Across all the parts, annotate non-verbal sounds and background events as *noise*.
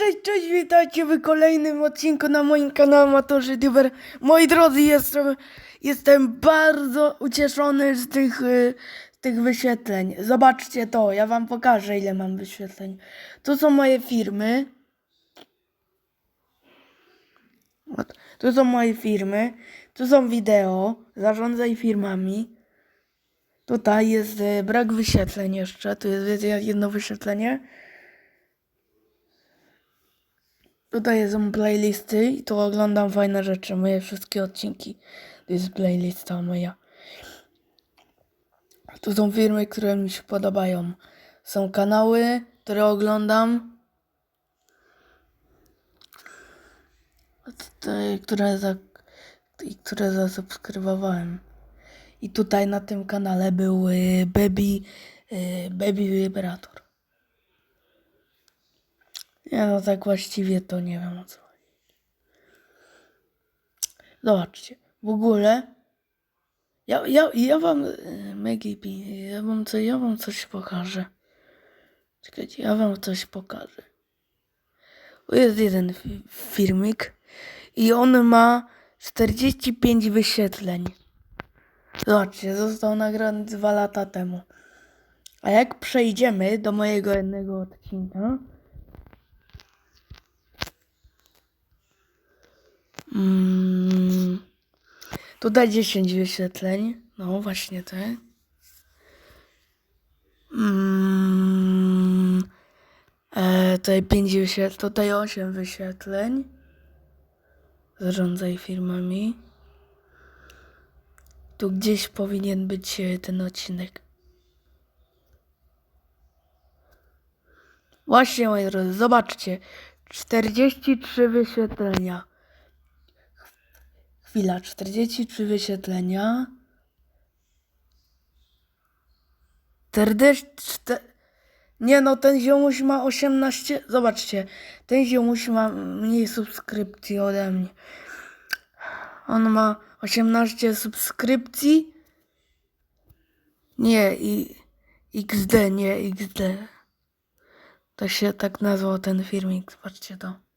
cześć, cześć, witajcie w kolejnym odcinku na moim kanale Amatorzy Youtuber. Moi drodzy, jestem, jestem bardzo ucieszony z tych, y, z tych wyświetleń. Zobaczcie to, ja wam pokażę ile mam wyświetleń. Tu są moje firmy. Tu są moje firmy, tu są wideo, zarządzaj firmami. Tutaj jest y, brak wyświetleń jeszcze, tu jest jedno wyświetlenie. Tutaj są playlisty i tu oglądam fajne rzeczy, moje wszystkie odcinki. To jest playlista moja. Tu są filmy, które mi się podobają. Są kanały, które oglądam. Te, które, za, które zasubskrybowałem. I tutaj na tym kanale był Baby, y, Baby Vibrator. Nie no, tak właściwie to nie wiem o co chodzi. Zobaczcie, w ogóle ja, ja, ja wam e, Maggie ja wam, co, ja wam coś pokażę. Czekajcie, ja wam coś pokażę. Jest jeden fi- filmik i on ma 45 wyświetleń. Zobaczcie, został nagrany dwa lata temu. A jak przejdziemy do mojego jednego odcinka, Mm, tutaj 10 wyświetleń. No właśnie te. Mm, e, tutaj 5 wyświetleń. Tutaj 8 wyświetleń. Zarządzaj firmami. Tu gdzieś powinien być e, ten odcinek. Właśnie, moi drodzy, zobaczcie. 43 wyświetlenia. Chwila, 43 wyświetlenia. 44. Nie no, ten ziomuś ma 18. Zobaczcie, ten ziomuś ma mniej subskrypcji ode mnie. On ma 18 subskrypcji. Nie, i XD, nie XD. To się tak nazwał ten filmik, zobaczcie to.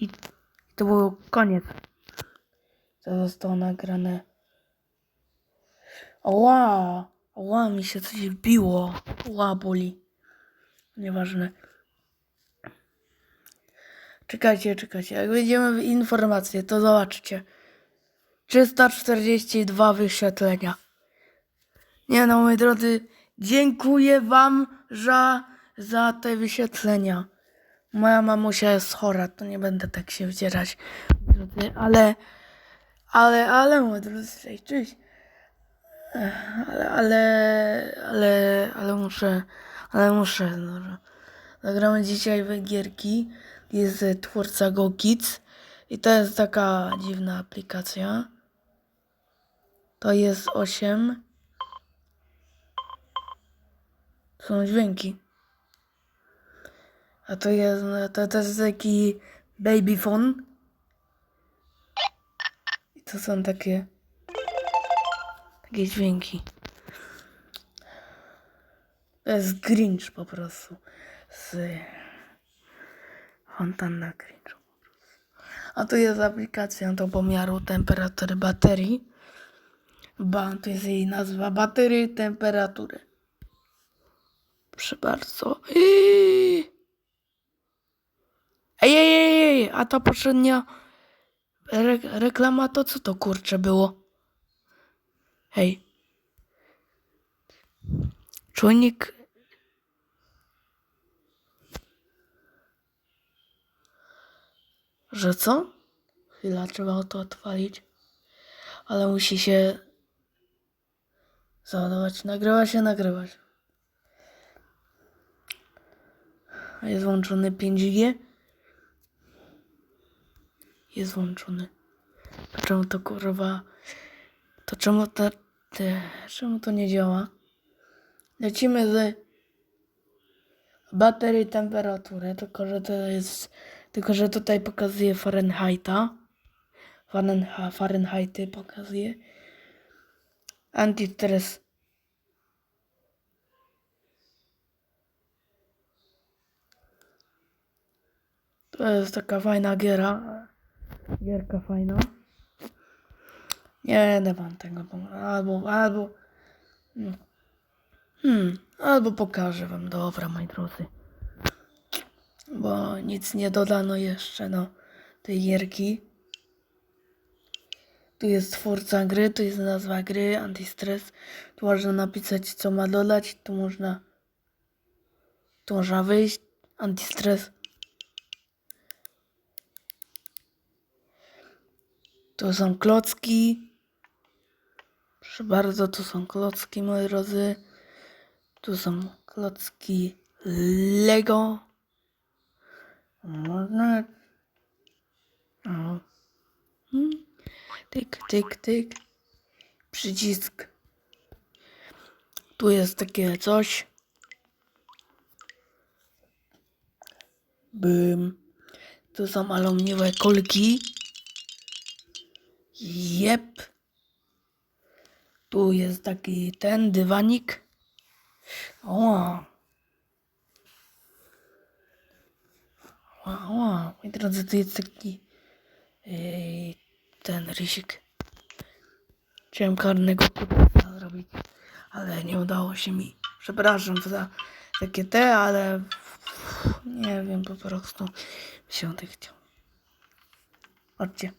I to był koniec. To zostało nagrane. Ła! Ła, mi się coś wbiło. Ła, boli. Nieważne. Czekajcie, czekajcie. Jak wejdziemy w informacje, to zobaczcie. 342 wyświetlenia. Nie no, moi drodzy, dziękuję wam za, za te wyświetlenia. Moja mamusia jest chora, to nie będę tak się wdzierać. Ale, ale, ale, moi drodzy, cześć, Ale, ale, ale, ale muszę, ale muszę, no. Zagramy dzisiaj w gierki. Jest twórca GoKids i to jest taka dziwna aplikacja. To jest 8. Są dźwięki. A to jest, no, to, to jest taki babyphone. I to są takie, takie dźwięki. To jest Grinch po prostu. Z fontanna Grinch. A tu jest aplikacja do pomiaru temperatury baterii. Ba, to jest jej nazwa baterii temperatury. Proszę bardzo. Iii. Ej, ej, ej, a ta poprzednia re reklama to co to kurcze było? Hej. Czujnik. Że co? Chwila, trzeba to odpalić. Ale musi się załadować. Nagrywa się, nagrywać. Jest włączony 5G jest włączony. A czemu to kurwa... To czemu ta... Te, czemu to nie działa? Lecimy z baterii temperaturę, tylko że to jest... Tylko że tutaj pokazuje Fahrenheita. Fahrenha, Fahrenheity pokazuje. Antitres. To jest taka fajna giera, Gierka fajna. Nie będę wam tego Albo, albo. no. Hmm, albo pokażę wam. Dobra, moi drodzy. Bo nic nie dodano jeszcze do tej gierki. Tu jest twórca gry, tu jest nazwa gry, antystres. Tu można napisać, co ma dodać. Tu można. Tu można wyjść. Antystres. Tu są klocki. Proszę bardzo, tu są klocki, moi drodzy. Tu są klocki Lego. Można. Hmm. Tyk, tyk, tyk. Przycisk. Tu jest takie coś. Bym. Tu są aluminiowe kolki. Jep. Tu jest taki ten dywanik. O. Wow, wow. Moi drodzy, tu jest taki yy, ten rysik. Chciałem karnego kuta zrobić, ale nie udało się mi. Przepraszam za takie te, ale nie wiem, po prostu się tak chciał. Chodźcie.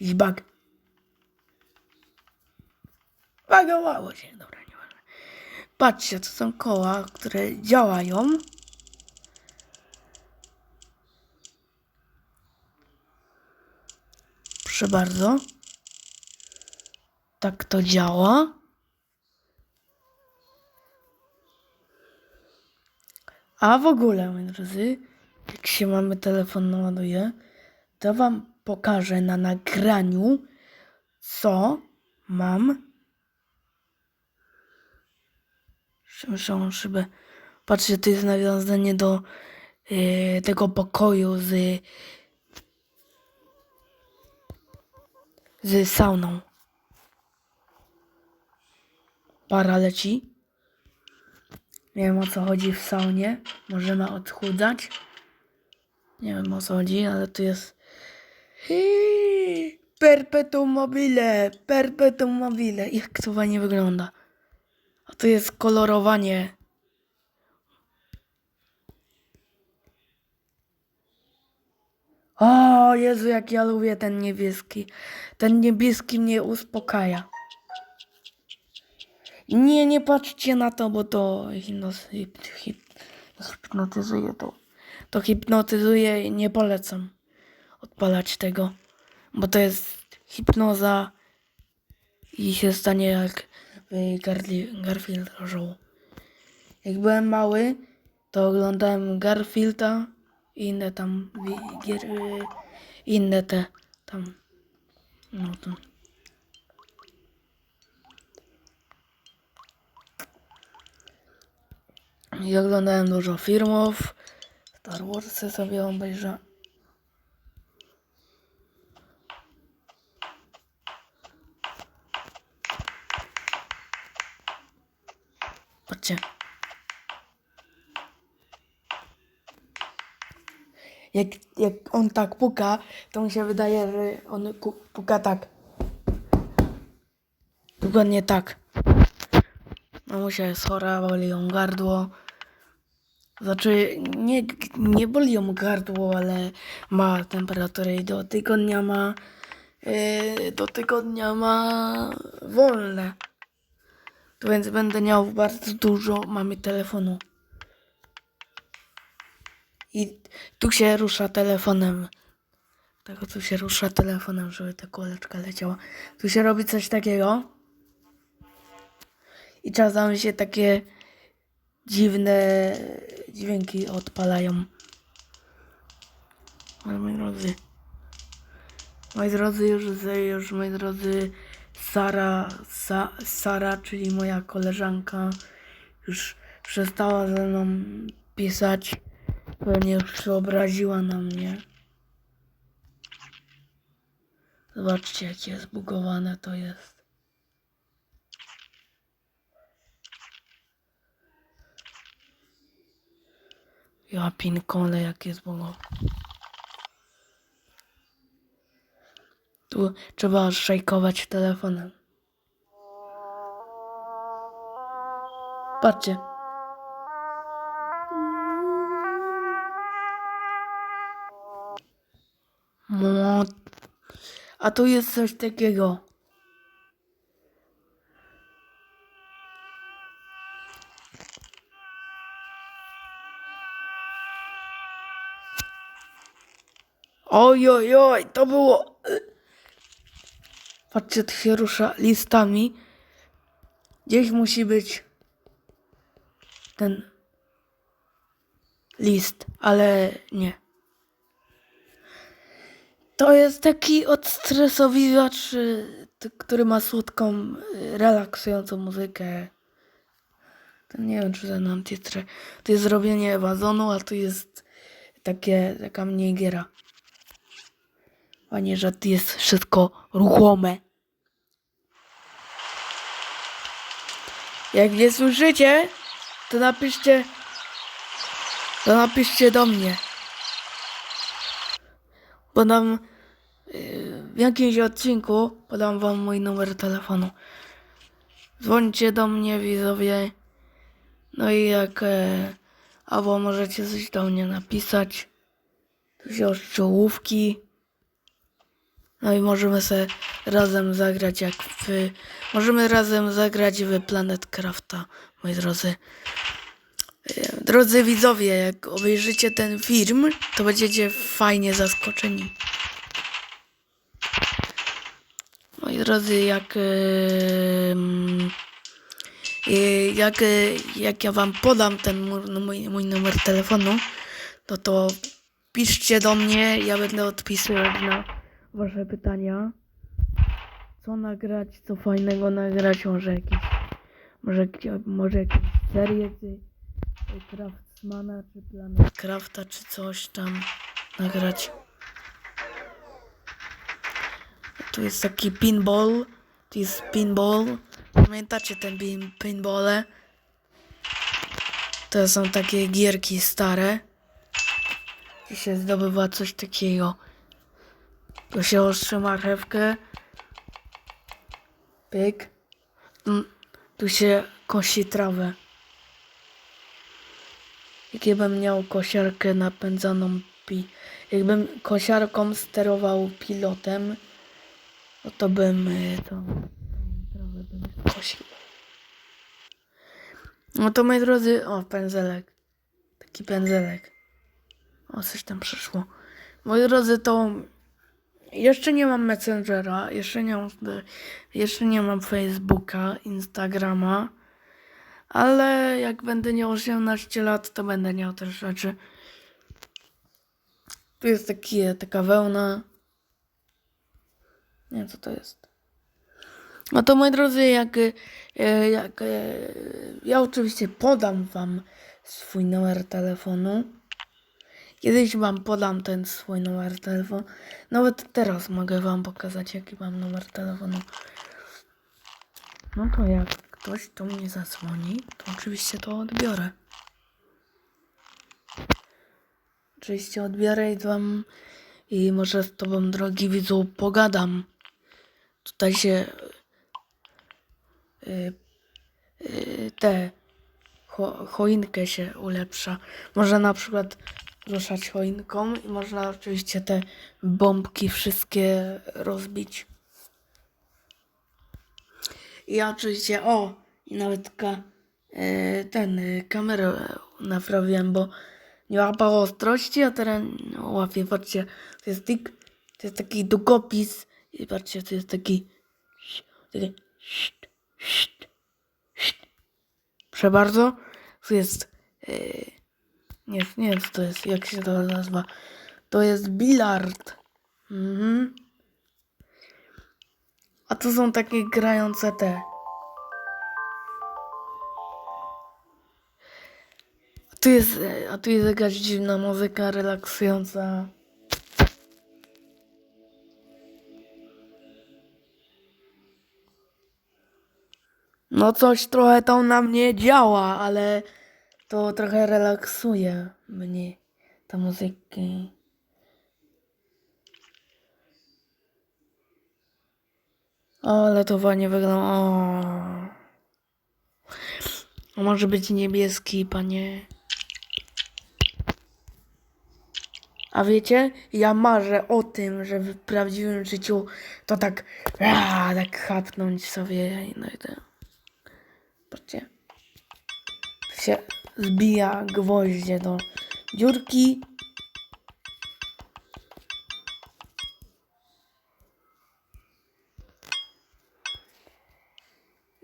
Jakiś bug. Bagowało się. Dobra, nie ważne. Patrzcie, to są koła, które działają. Proszę bardzo. Tak to działa. A w ogóle, moi drodzy, jak się mamy telefon naładuje, to wam pokażę na nagraniu, co mam. Muszę szybę. Patrzcie, to jest nawiązanie do yy, tego pokoju z z sauną. Para leci. Nie wiem o co chodzi w saunie. Możemy odchudzać. Nie wiem o co chodzi, ale tu jest. Hiii, Perpetuum mobile, perpetuum mobile. Jak to fajnie wygląda. A tu jest kolorowanie. O Jezu, jak ja lubię ten niebieski. Ten niebieski mnie uspokaja. Nie, nie patrzcie na to, bo to hipnos- hip, hip, hipnotyzuje to. To hipnotyzuje i nie polecam odpalać tego, bo to jest hipnoza i się stanie jak Garfield Show. Jak byłem mały, to oglądałem Garfielda i inne tam gier, y, inne te tam no to. I oglądałem dużo filmów. Star Warsy sobie obejrzę. Patrzcie. Jak, jak on tak puka, to mi się wydaje, że on puka tak. Dokładnie tak. Mamusia jest chora, boli ją gardło. Znaczy, nie, nie boli ją gardło, ale ma temperaturę i do tygodnia ma. Yy, do tygodnia ma wolne. To więc będę miał bardzo dużo mamy telefonu. I tu się rusza telefonem. Tego tu się rusza telefonem, żeby ta kuleczka leciała. Tu się robi coś takiego. I czasami się takie dziwne dźwięki odpalają. Moi drodzy. Moi drodzy, już, już moi drodzy, Sara, Sa, Sara, czyli moja koleżanka, już przestała ze mną pisać. Pewnie już się obraziła na mnie. Zobaczcie, jakie zbugowane to jest. Ja pinkole, jakie zbugowane. Tu trzeba szejkować telefonem. Patrzcie. A tu jest coś takiego. Oj, oj, oj, to było. Patrzcie, się rusza listami. Gdzieś musi być ten list, ale nie. To jest taki odstresowicz, y, który ma słodką, y, relaksującą muzykę. To nie wiem, czy ten antytre. To jest zrobienie wazonu, a tu jest takie, taka mniej giera. Panie, że tu jest wszystko ruchome. Jak nie słyszycie, to napiszcie, to napiszcie do mnie. Podam yy, w jakimś odcinku, podam wam mój numer telefonu. Dzwońcie do mnie, widzowie. No i jak, e, albo możecie coś do mnie napisać. Tu się od. No i możemy sobie razem zagrać jak w... Możemy razem zagrać w Planet Crafta, moi drodzy. E, Drodzy widzowie, jak obejrzycie ten film, to będziecie fajnie zaskoczeni. Moi drodzy, jak... e, jak, e, jak ja wam podam ten mój, no, mój, mój numer telefonu, no to piszcie do mnie, ja będę odpisywać na wasze pytania. Co nagrać, co fajnego nagrać, może jakieś, może, może jakieś serie, czy Craftsmana, czy Planet Crafta, czy coś tam nagrać. Tu jest taki pinball, tu jest pinball. Pamiętacie ten pin, pinbole? To są takie gierki stare. Tu się zdobywa coś takiego. Tu się ostrzy marchewkę. Pyk. Tu, się kosi trawę. Jakbym miał kosiarkę napędzaną pi... Jakbym kosiarką sterował pilotem, no to bym tą, tą trawę bym kosił. No to moi drodzy, o pędzelek. Taki pędzelek. O, coś tam przyszło. Moi drodzy, to jeszcze nie mam Messengera, jeszcze nie mam, jeszcze nie mam Facebooka, Instagrama, ale jak będę miał 18 lat, to będę miał też rzeczy. Tu jest taki, taka wełna. Nie wiem, co to jest. No to moi drodzy, jak, e, jak e, ja oczywiście podam wam swój numer telefonu. Kiedyś wam podam ten swój numer telefonu. Nawet teraz mogę wam pokazać, jaki mam numer telefonu. No to jak ktoś do mnie zadzwoni, to oczywiście to odbiorę. Oczywiście odbiorę i wam i może z tobą, drogi widzu, pogadam. Tutaj się y, y, te cho, choinkę się ulepsza. Można na przykład ruszać choinką i można oczywiście te bombki wszystkie rozbić. I oczywiście, o, i nawet ka, e, ten, e, kamerę naprawiłem, bo nie łapało ostrości, a teraz łapie, patrzcie, to jest tik, to jest taki długopis i patrzcie, to jest taki, taki, proszę bardzo, tu jest, e, nie, nie wiem co to jest, jak się to nazywa, to jest bilard, mhm. A tu są takie grające te. A tu jest, a tu jest jakaś dziwna muzyka relaksująca. No coś trochę to na mnie działa, ale to trochę relaksuje mnie ta muzyka. Ale to ładnie wygląda. O. Może być niebieski, panie. A wiecie, ja marzę o tym, że w prawdziwym życiu to tak, a, tak chapnąć sobie i no i to. Patrzcie. Się zbija gwoździe do dziurki.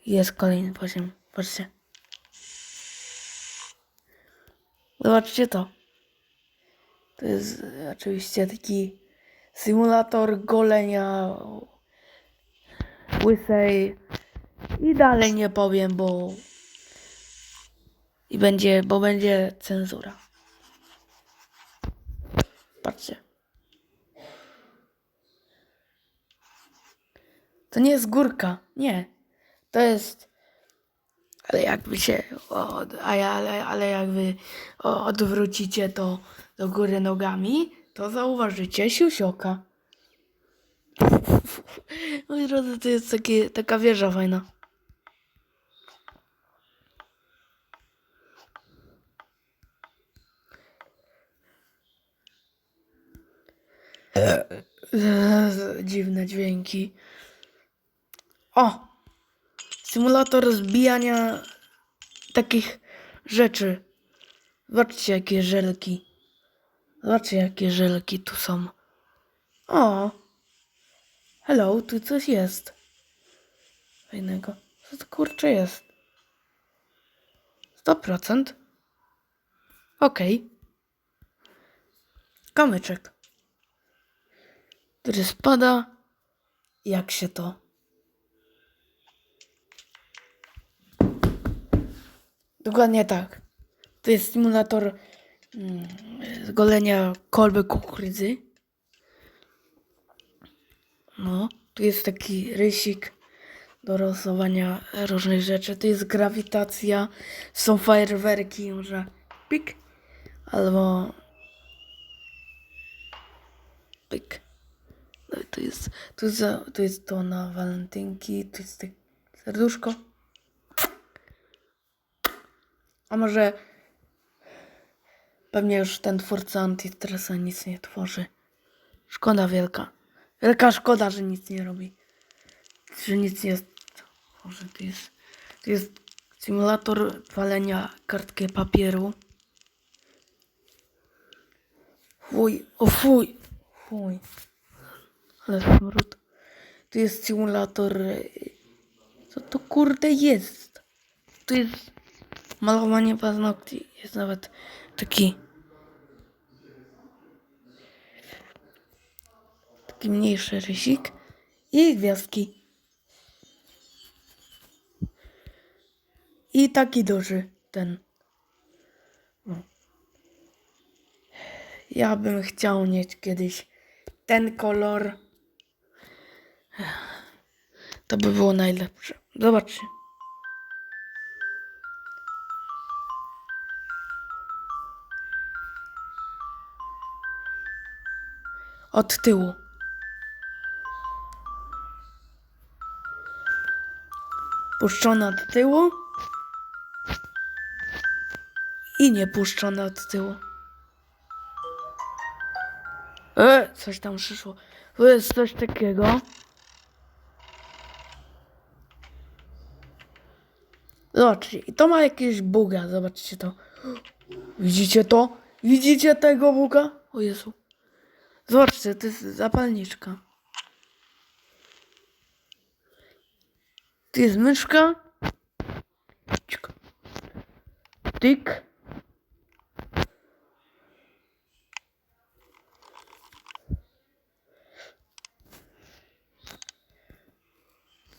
Jest kolejny poziom. Patrzcie. Zobaczcie to. To jest oczywiście taki symulator golenia łysej. I dalej nie powiem, bo i będzie, bo będzie cenzura. Patrzcie. To nie jest górka, nie. To jest. Ale jakby się. Od, a ja- ale, ale jakby o- odwrócicie to do góry nogami, to zauważycie siusioka. *laughs* Moi drodzy, to jest takie, taka wieża fajna. Dziwne dźwięki. O! Symulator zbijania takich rzeczy. Zobaczcie, jakie żelki. Zobaczcie, jakie żelki tu są. O! Hello, tu coś jest. Fajnego. Co to kurczę jest? 100%. Okej. Kamyczek. Który spada. Jak się to? Dokładnie tak. To jest symulator mm, zgolenia kolby kukurydzy. No, tu jest taki rysik do losowania różnych rzeczy. Tu jest grawitacja, są fajerwerki, może pik, albo pik. Tu jest, tu jest, jest to na walentynki, tu jest tak serduszko. A może pewnie już ten twórca Antistresa nic nie tworzy. Szkoda wielka. Wielka szkoda, że nic nie robi. Że nic nie tworzy. To jest, to jest symulator palenia kartki papieru. Fuj, o fuj, fuj. Ale smród. Tu jest symulator. y, Co to kurde jest? Tu jest malowanie paznokci. Jest nawet taki. Taki mniejszy rysik. I gwiazdki. I taki duży ten. No. Ja bym chciał mieć kiedyś ten kolor. To by było najlepsze. Zobaczcie. Od tyłu. Puszczone od tyłu. I nie puszczone od tyłu. E, coś tam przyszło. To jest coś takiego. Zobaczcie, i to ma jakieś buga, zobaczcie to. Widzicie to? Widzicie tego buga? O Jezu. Zobaczcie, to jest zapalniczka. Tu jest myszka. Tyk.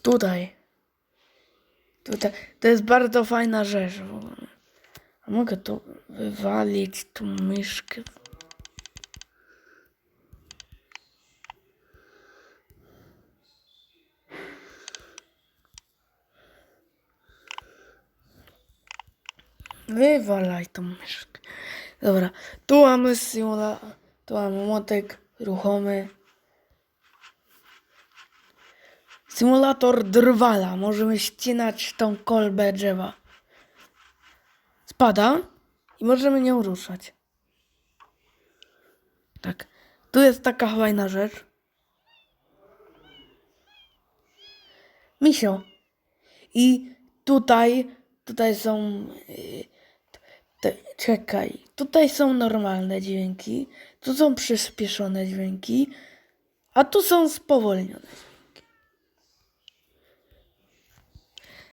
Tutaj. Tutaj. To jest bardzo fajna rzecz w ogóle. A mogę tu wywalić tą myszkę. Wywalaj tą myszkę. Dobra, tu mamy simula, tu mamy młotek ruchomy. Symulator drwala. Możemy ścinać tą kolbę drzewa. Spada i możemy nią ruszać. Tak. Tu jest taka fajna rzecz. Misio. I tutaj, tutaj są. y, Te, czekaj. Tutaj są normalne dźwięki. Tu są przyspieszone dźwięki. A tu są spowolnione.